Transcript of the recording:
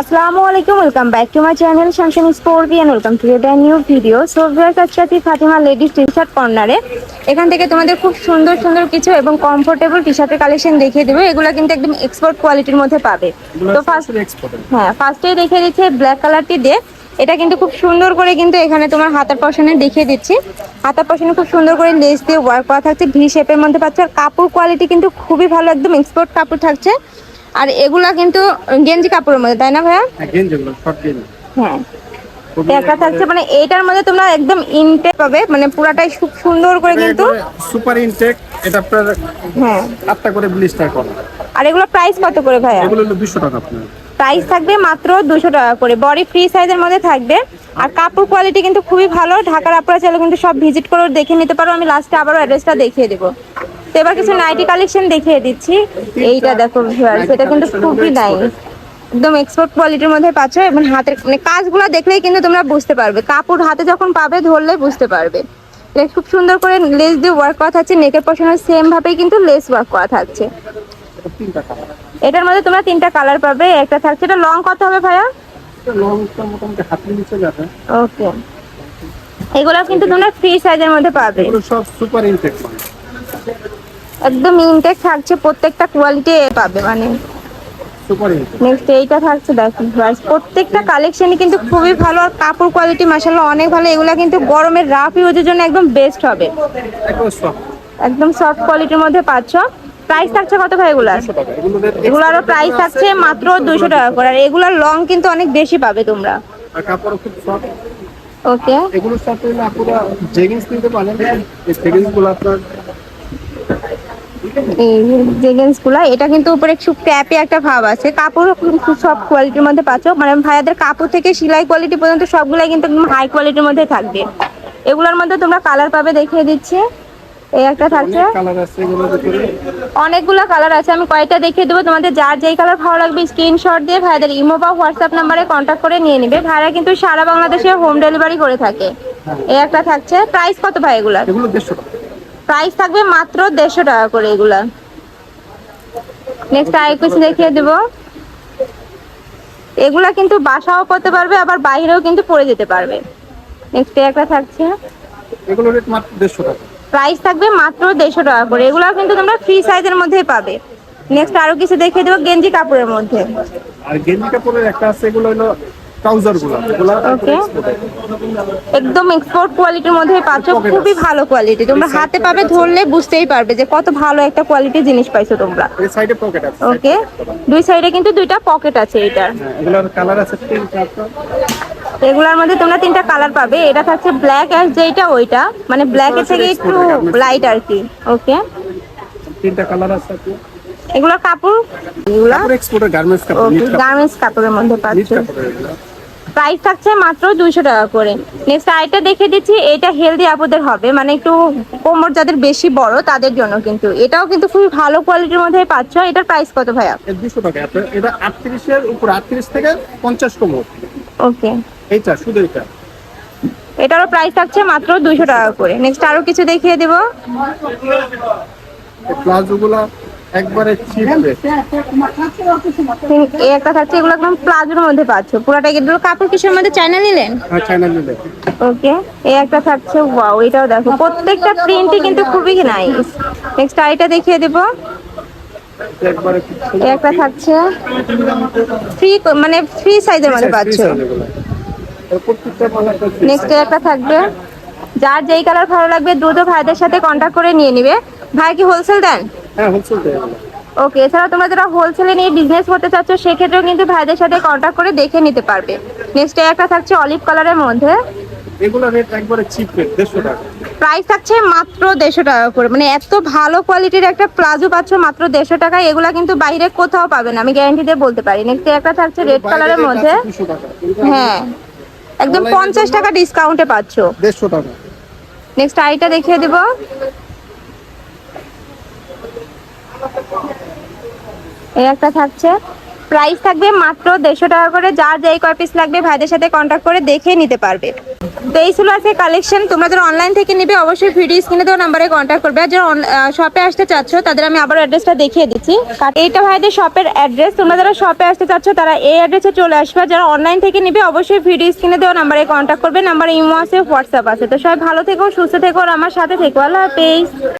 আসসালামু আলাইকুম welcome back to my channel শামশান Sportian welcome to the new video so viewers আজকে আছি Fatima ladies T shirt কর্নারে এখান থেকে তোমাদের খুব সুন্দর সুন্দর কিছু এবং কমফোর্টেবল টি শার্টের কালেকশন দেখিয়ে দেবো। এগুলো কিন্তু একদম এক্সপোর্ট কোয়ালিটির মধ্যে পাবে। তো ফার্স্ট হ্যাঁ ফার্স্টেই দেখিয়ে দিচ্ছে ব্ল্যাক কালারটি দিয়ে। এটা কিন্তু খুব সুন্দর করে কিন্তু এখানে তোমার হাতার পশনে দেখিয়ে দিচ্ছি। হাতার পশনে খুব সুন্দর করে লেস দিয়ে ওয়ার্ক করা থাকছে। ভি শেপের মধ্যে পাচ্ছ। আর কাপড় কোয়ালিটি কিন্তু খুবই ভালো একদম এক্সপোর্ট কাপড় থাকছে। আর এগুলা কিন্তু গেঞ্জি কাপড়ের মধ্যে তাই না ভাইয়া? হ্যাঁ তো একটা থাকছে মানে এইটার মধ্যে তোমরা একদম ইনটেক পাবে মানে পুরাটাই খুব সুন্দর করে কিন্তু সুপার ইনটেক এটা আপনার হ্যাঁ। আটটা করে ব্লিস্টার করা। আর এগুলো প্রাইস কত করে ভাইয়া? এগুলো হলো দুশো টাকা আপনার। প্রাইস থাকবে মাত্র দুশো টাকা করে। বডি ফ্রি সাইজের মধ্যে থাকবে। আর কাপড় কোয়ালিটি কিন্তু খুবই ভালো। ঢাকার আপনারা চাইলে কিন্তু সব ভিজিট করে দেখে নিতে পারো। আমি লাস্টে আবারও অ্যাড্রেসটা দেখিয়ে দেবো। তো এবার কিছু নাইটি কালেকশন দেখিয়ে দিচ্ছি। এইটা দেখো ভিউয়ার্স এটা কিন্তু খুবই নাইস একদম এক্সপোর্ট কোয়ালিটির মধ্যে পাচ্ছ এবং হাতের মানে কাজগুলো দেখলেই কিন্তু তোমরা বুঝতে পারবে। কাপড় হাতে যখন পাবে ধরলে বুঝতে পারবে। এটা খুব সুন্দর করে লেস দিয়ে ওয়ার্ক করা থাকছে নেকের পশনে সেম ভাবেই কিন্তু লেস ওয়ার্ক করা থাকছে। এটার মধ্যে তোমরা তিনটা কালার পাবে একটা থাকছে এটা লং কত হবে ভাইয়া? ওকে এগুলো কিন্তু তোমরা ফ্রি সাইজের মধ্যে পাবে। সব সুপার ইনটেক একদম ইনটেক থাকছে প্রত্যেকটা কোয়ালিটি পাবে মানে। নেক্সট এইটা থাকছে দেখুন ভিউয়ার্স প্রত্যেকটা কালেকশনই কিন্তু খুবই ভালো আর কাপড় কোয়ালিটি মাসাল্লাহ অনেক ভালো। এগুলা কিন্তু গরমের রাফ ইউজের জন্য একদম বেস্ট হবে। একদম সফট কোয়ালিটির মধ্যে পাচ্ছ। প্রাইস থাকছে কত ভাই এগুলো আছে এগুলো এগুলোরও প্রাইস থাকছে মাত্র দুশো টাকা। করে আর এগুলোর লং কিন্তু অনেক বেশি পাবে তোমরা। ওকে এগুলো সাথে না পুরো জেগিংস নিতে পারেন। এই জেগিংসগুলো আপনার এই এটা কিন্তু উপরে ক্র্যাপি একটা ভাব আছে। কিন্তু সব কোয়ালিটির মধ্যে পাচ্ছ। মানে ভাইয়াদের কাপড় থেকে সেলাই কোয়ালিটি পর্যন্ত সবগুলাই কিন্তু একদম হাই কোয়ালিটির মধ্যে থাকবে। এগুলোর মধ্যে তোমরা কালার পাবে দেখিয়ে দিচ্ছি। এই একটা থাকছে। অনেকগুলো কালার আছে। আমি কয়টা দেখিয়ে দেবো। তোমাদের যার যেই কালার ভালো লাগবে স্ক্রিনশট দিয়ে ভাইদের ইমো বা হোয়াটসঅ্যাপ নাম্বারে কন্ট্যাক্ট করে নিয়ে নিবে। ভাইরা কিন্তু সারা বাংলাদেশে হোম ডেলিভারি করে থাকে। এই একটা থাকছে। প্রাইস কত ভাই এগুলার? এগুলো দেড়শো টাকা। প্রাইস থাকবে মাত্র দেড়শো টাকা করে এগুলা। নেক্সট আর কিছু দেখিয়ে দেবো। এগুলা কিন্তু বাসাও করতে পারবে আবার বাইরেও কিন্তু পরে যেতে পারবে। নেক্সট একটা থাকছে। এগুলো রেট মাত্র দেড়শো টাকা। প্রাইস থাকবে মাত্র দেড়শো টাকা করে। এগুলো কিন্তু তোমরা ফ্রি সাইজের মধ্যেই পাবে। নেক্সট আরও কিছু দেখিয়ে দেবো গেঞ্জি কাপড়ের মধ্যে। আর গেঞ্জি কাপড়ের একটা আছে এগুলো হলো ট্রাউজারগুলো এগুলো একদম এক্সপোর্ট কোয়ালিটির মধ্যে পাচ্ছ খুবই ভালো কোয়ালিটি তোমরা হাতে পাবে ধরলে বুঝতেই পারবে যে কত ভালো একটা কোয়ালিটির জিনিস পাইছো তোমরা। এই সাইডে পকেট আছে ওকে দুই সাইডে কিন্তু দুইটা পকেট আছে এটার হ্যাঁ, এগুলোর কালার আছে তিনটা এগুলোর মধ্যে তোমরা তিনটা কালার পাবে। এটা থাকছে ব্ল্যাক আর যেটা ওইটা। মানে ব্ল্যাক এর থেকে একটু লাইট আর কি। ওকে তিনটা কালার আছে এগুলো কাপড় এগুলো এক্সপোর্টের গার্মেন্টস কাপড় ওকে নিট কাপড়। গার্মেন্টস কাপড়ের মধ্যে পাচ্ছ। প্রাইস থাকছে মাত্র দুইশো টাকা করে। নেক্সট আরেকটা দেখে দিচ্ছি এটা হেলদি আপুদের হবে মানে একটু কোমর যাদের বেশি বড় তাদের জন্য কিন্তু। এটাও কিন্তু খুবই ভালো কোয়ালিটির মধ্যে পাচ্ছ। এটার প্রাইস কত ভাইয়া? দুশো টাকা এটা আটত্রিশের উপর আটত্রিশ থেকে পঞ্চাশ কোমর। ওকে। এইটা শুধু এটা এটারও প্রাইস থাকছে মাত্র দুইশো টাকা করে। নেক্সট আরও কিছু দেখিয়ে দেবো। এই প্লাজো গুলা একবারে চিপ একটা থাকছে এগুলো একদম প্লাজোর মধ্যে পাচ্ছ। পুরাটা এগুলো কাপড় কিসের মধ্যে? চায়না নিলেন ওকে এই একটা থাকছে ওয়াও এটাও দেখো। প্রত্যেকটা প্রিন্টই কিন্তু খুবই নাইস নেক্সট আইটা দেখিয়ে দেবো। একটা থাকছে ফ্রি মানে ফ্রি সাইজের মধ্যে পাচ্ছ। নেক্সট একটা থাকবে। যার যেই কালার ভালো লাগবে দ্রুত ভাইদের সাথে কন্ট্যাক্ট করে নিয়ে নিবে। ভাই কি হোলসেল দেন। হ্যাঁ হোলসেল ওকে এছাড়া তোমরা যারা হোলসেলে নিয়ে বিজনেস করতে চাচ্ছ সেক্ষেত্রেও কিন্তু ভাইদের সাথে কন্ট্যাক্ট করে দেখে নিতে পারবে। নেক্সট একটা থাকছে অলিভ কালারের মধ্যে। এগুলো রেট একবারে চিপ রেট দেড়শো টাকা। প্রাইস থাকছে মাত্র দেড়শো টাকা করে। মানে এত ভালো কোয়ালিটির একটা প্লাজো পাচ্ছ মাত্র দেড়শো টাকায় এগুলা কিন্তু বাইরে কোথাও পাবে না। আমি গ্যারান্টি দিয়ে বলতে পারি। নেক্সট একটা থাকছে রেড কালারের মধ্যে। হ্যাঁ। একদম পঞ্চাশ টাকা ডিসকাউন্টে পাচ্ছ। দেড়শো টাকা। নেক্সট আইটা দেখিয়ে দিব। এই একটা থাকছে। প্রাইস থাকবে মাত্র দেড়শো টাকা করে। যার যেই কয় পিস লাগবে ভাইদের সাথে কন্ট্যাক্ট করে দেখে নিতে পারবে। তো এই ছিল আছে কালেকশন তোমরা যারা অনলাইন থেকে নিবে, অবশ্যই ভিডিও স্ক্রিনে দেওয়া নাম্বারে কন্ট্যাক্ট করবে। আর যারা শপে আসতে চাচ্ছ, তাদের আমি আবার অ্যাড্রেসটা দেখিয়ে দিচ্ছি। এইটা ভাইদের শপের অ্যাড্রেস তোমরা যারা শপে আসতে চাচ্ছ, তারা এই অ্যাড্রেসে চলে আসবে। যারা অনলাইন থেকে নিবে, অবশ্যই ভিডিও স্ক্রিনে দেওয়া নাম্বারে কন্ট্যাক্ট করবে। নাম্বার ইমো আছে হোয়াটসঅ্যাপ আছে। তো সবাই ভালো থেকো, সুস্থ থেকো, আর আমার সাথে থেকো। আল্লাহ হাফেজ।